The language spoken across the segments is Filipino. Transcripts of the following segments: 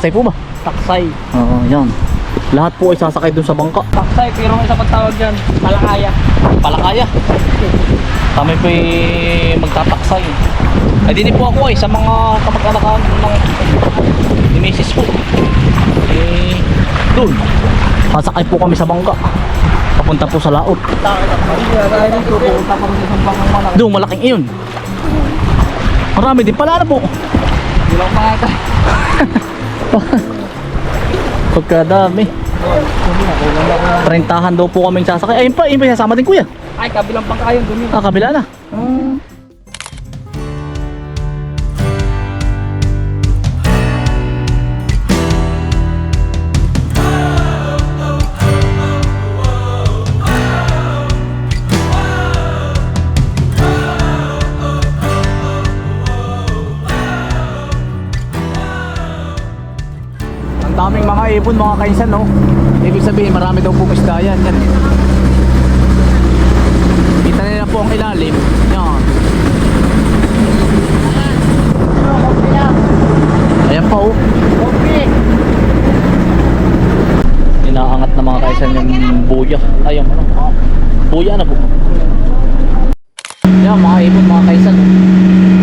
Mantataksay po ba? Taksay. Oo, yan. Lahat po ay sasakay dun sa bangka. Taksay, pero may isa pagtawag dyan. Malakaya. Palakaya. Kami po ay magtataksay. Ay din po ako ay sa mga kamag-anakan ng ni Mrs. po. Eh, dun. Sasakay po kami sa bangka. Papunta po sa laot. Pa. Doon, malaking iyon. Marami din pala na po. Hindi lang makita. Pagkadami. Rentahan daw po kaming sasakay. Ayun pa, ayun pa sasama din kuya. Ay, kabilang bangka yun. Dun yun. Ah, kabila na. Ang daming mga ibon, mga kaisan, no? Ibig sabihin, marami daw pong isda yan. yan. Kita nila po ang ilalim. Yan. Ayan pa oh. Inaangat na mga kaisan yung buya. Ayun ano. Buya na po. Yan mga ibon mga kaisan. oh.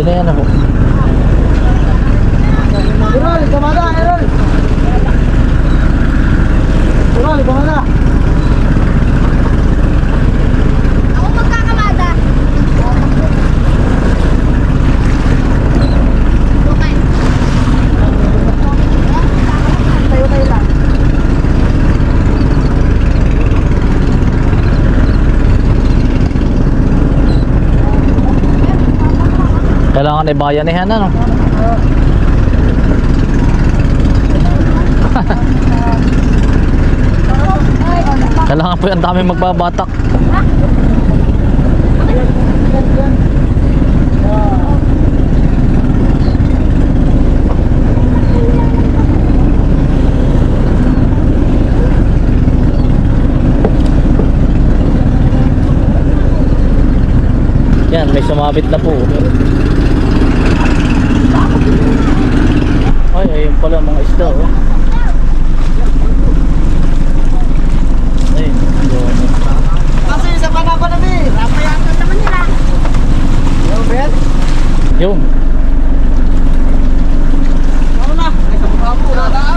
Yan naman din na yan ako. Kailangan ibayanihan na no. Kailangan po yung dami magbabatak. Yan, may sumabit na po. Ayun pala mga isda oh. Ay, yun. Kasi sa panapa na ni. Papayagan naman nila. Yo, Ben. Yun. Ano na? Ay, sa mukha mo. Nadaan.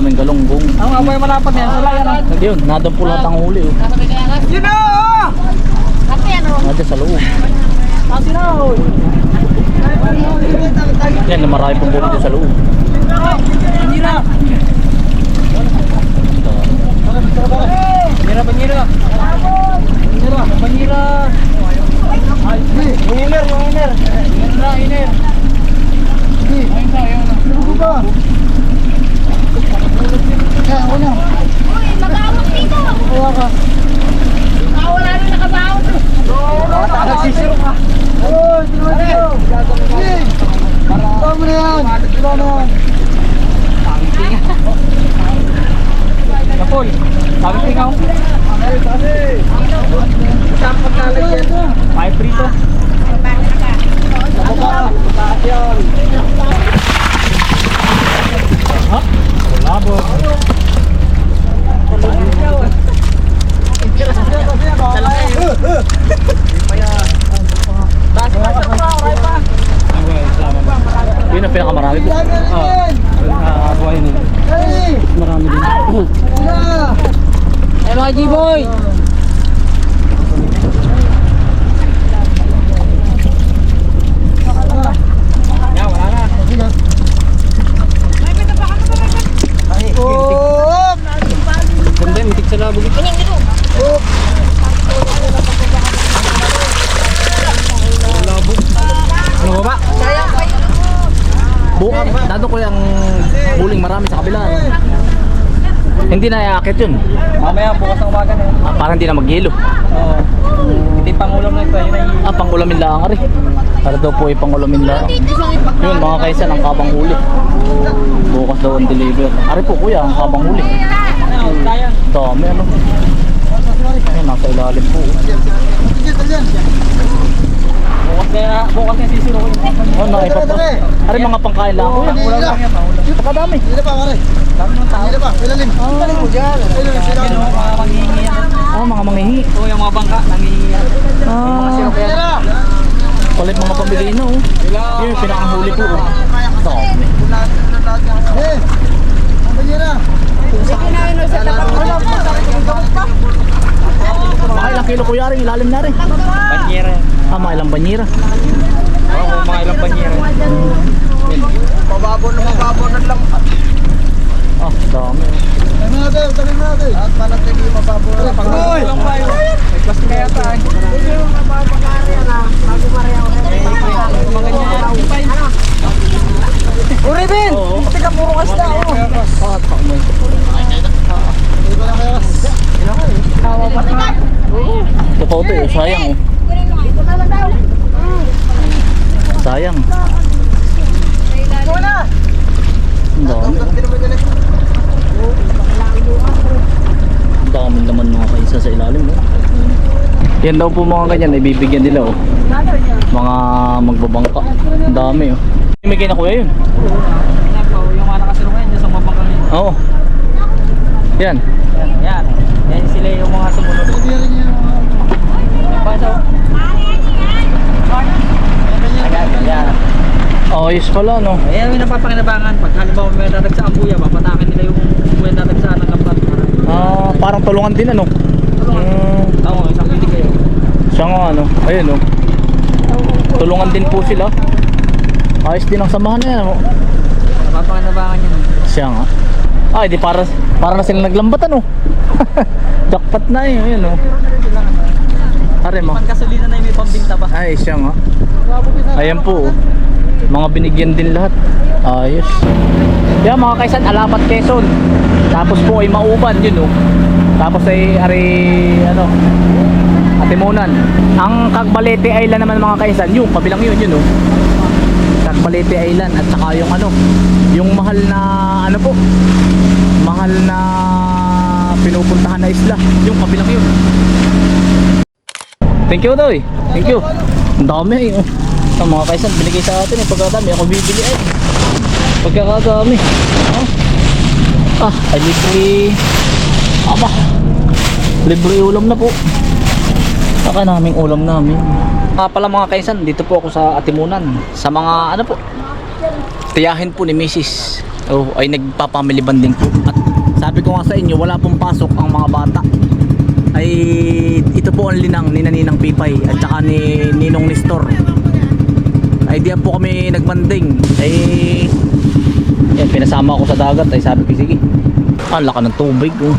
Pagkadaming galunggong. Ang amoy malapad yan sa layan. Yun, nadam po lahat ang huli. Oh. Yun o! Kasi ano? Nadya sa loob. Kasi na o! Yan, marami pong bumili sa loob. Hindi na! Banira, banira! Banira, banira! Yung iner, yung iner! Iner na, iner! Ayun na, ayun na. Ano ba? Kaya ako na. Uy, mag-aawak dito. Kuha ka. Ah, wala rin nakabaon. Nagsisiro ka. Oy, tinawa dito. Sige. Tama mo na yan. Tama na yan. Kapol, sabi tingaw. Ay, sabi. Saan pagkalagyan? May prito. Baba, taas yan. Ha? Labo. Taas pa, taas pa, oray pa. Yun ang pinakamarami po. Ah, buhay nila. Marami din. Hello, G-Boy! Oh! Ganda yung itik sa labog. Kanyang ito. Ano ba ba? Dado ko yung huling marami sa kabila. Hindi na iakit yun. Mamaya bukas ng umaga na yun. Ah, parang hindi na maghilo. Oo. Hindi pangulam na ito. Yun ay Ah, pangulamin lang ari. Para daw po ay pangulamin lang. Yun mga kaisa ng kabang huli. Bukas daw ang deliver. Ari po kuya, ang kabang huli. Dami ano. Ayun, nasa ilalim po. Bukas kaya, bukas kaya sisiro ko yun. Oh. Ari mga pangkain lang kuya. Pangulam lang yan, pangulam. Napakadami. Dami ng tao. Yan, oh, mga manghihingi yan. Oh, mga manghihi. Oo, yung mga bangka, nangihingi yan. Ah, Siro kaya. palit mga pamili na oh. Yun, pinakahuli po. oh. Dami. Mga ilang kilo kuya rin, ilalim na rin. Mga ilang banyera. Oo, mga ilang banyera. Mababo na mababo na lang. Ah, dami. At malaki yung mababo na. Pag lang kayo. May class kaya tayo. Uri Ben! Oo. Tika puro kasta oh. Ah, dami. Totoo to eh, sayang oh. Sayang. Wala! Ang dami. Ang dami naman mga kaisa sa ilalim oh. Yan daw po mga ganyan, ibibigyan nila oh. Mga magbabangka. Ang dami oh. May na kuya yun. Yan yung mga nakasulungan dyan sa mabangkang yun. Oo. Yan. Yan, yan. Yan sila yung mga sumunod. Pa ito. Ayan, yan. Ayos pala no. Ayan yung napapakinabangan. Pag halimbawa may dadagsa ang buya, papatakin nila yung may dadagsaan ng kapat. Ah, parang tulungan din ano. Hmm. Oo, isang pili kayo. Siya nga ano. Ayun oh. Tulungan din po sila. Ayos din ang samahan niya. Oh. Napapakinabangan yun. Siya nga. Ay, di para para na sila naglambat ano. Jackpot na eh, ayun oh. Are mo. Pangkasolina na yung may pambinta ba? Ay, siya nga. Ayan po. oh. Mga binigyan din lahat. Ayos. Yan mga kaisan, Alamat Quezon. Tapos po ay Mauban yun oh. Tapos ay ari ano Atimunan. Ang Cagbalete Island naman mga kaisan, yung kabilang yun yun oh. Cagbalete Island at saka yung ano, yung mahal na ano po. Mahal na pinupuntahan na isla, yung kabilang yun. Thank you, Toy. Thank you. Ang dami eh. oh. Sa mga kaisan, binigay sa atin eh. Pagkadami, ako bibili ay. Pagkakadami. Oh. Ah, ay libre. Aba. Libre ulam na po. Saka naming ulam namin. Nga pala mga kaisan, dito po ako sa Atimunan. Sa mga ano po, tiyahin po ni Mrs. Oh, ay nagpapamily banding po. At sabi ko nga sa inyo, wala pong pasok ang mga bata ay ito po ang linang ni Naninang Pipay at saka ni Ninong Nestor. Ay diyan po kami nagbanding ay yan, pinasama ako sa dagat. Ay sabi ko sige. Ang laka ng tubig oh.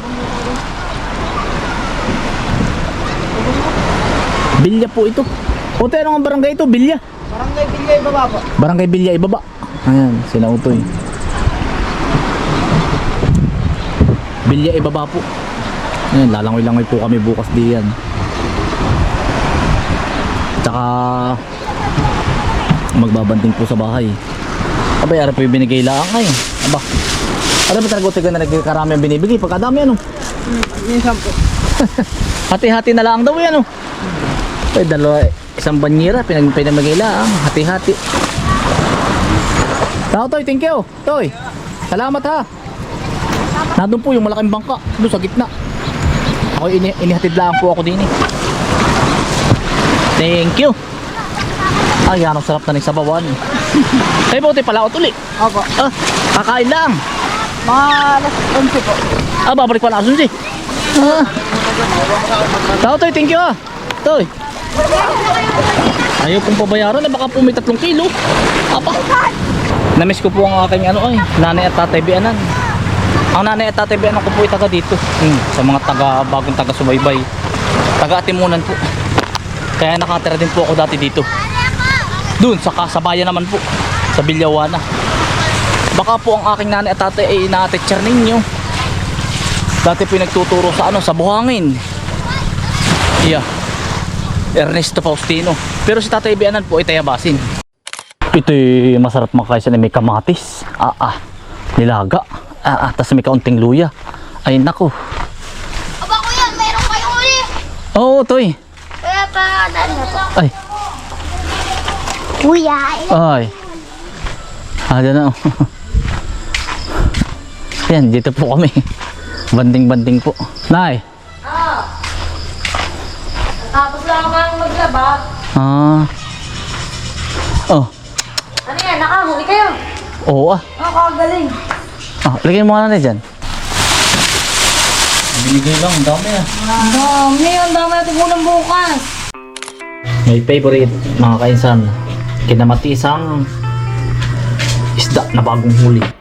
Bilya po ito. O tayo ano ang barangay ito? Bilya. Barangay Bilyay baba po. Barangay Bilya ibaba. Ayan sinautoy Bilya ibaba po Ayan, lalangoy-langoy po kami bukas diyan. Tsaka magbabanting po sa bahay. Abay, ara po yung binigay lang ay. Aba. Ano ba talaga utigan na nagkarami ang binibigay? Pagkadami ano? Minsan po. Hati-hati na lang daw yan oh. Ay, dalawa, isang banyera, pinag pinamigay lang. Hati-hati. Tao, Toy, thank you. Toy, salamat ha. Nandun po yung malaking bangka, doon sa gitna. Ako ini inihatid lang po ako din eh. Thank you. Ay, ang sarap na ng sabawan. Ay, buti pala ako tuli. Opo. Ah, kakain lang. Mga alas 11 po. Ah, babalik pa na asunsi. Ah. Tao, Toy, thank you ah. Toy. Ayaw pong pabayaran na baka po may tatlong kilo. Apa. Namiss ko po ang aking ano ay, nanay at tatay bianan. Ang nanay at tatay bianan ko po taga dito. Hmm, sa mga taga bagong taga subaybay. Taga Atimunan po. Kaya nakatira din po ako dati dito. Doon sa kasabayan naman po. Sa Bilyawana. Baka po ang aking nanay at tatay ay na-teacher ninyo. Dati po nagtuturo sa ano, sa buhangin. Yeah. Ernesto Faustino. Pero si Tatay Bianan po ay tayabasin. Ito'y masarap makakaisa na may kamatis. Ah, ah. Nilaga. Ah, ah. Tapos may kaunting luya. Ay, nako. Aba kuya, meron kayo uli. Oo, Toy. Kaya pa, daan na po. Ay, Kuya, ay. Ah, dyan na. oh. Yan, dito po kami. Banding-banding po. Nay. tapos lang kang maglaba. Ah. Oh. Ano yan, nakahuli kayo. Oo ah. Ang kagaling. Ah, lagyan mo nga na dyan. Binigay lang, ang dami ah. Dami, ang dami natin ulam bukas. My favorite, mga kainsan, kinamatisang isda na bagong huli.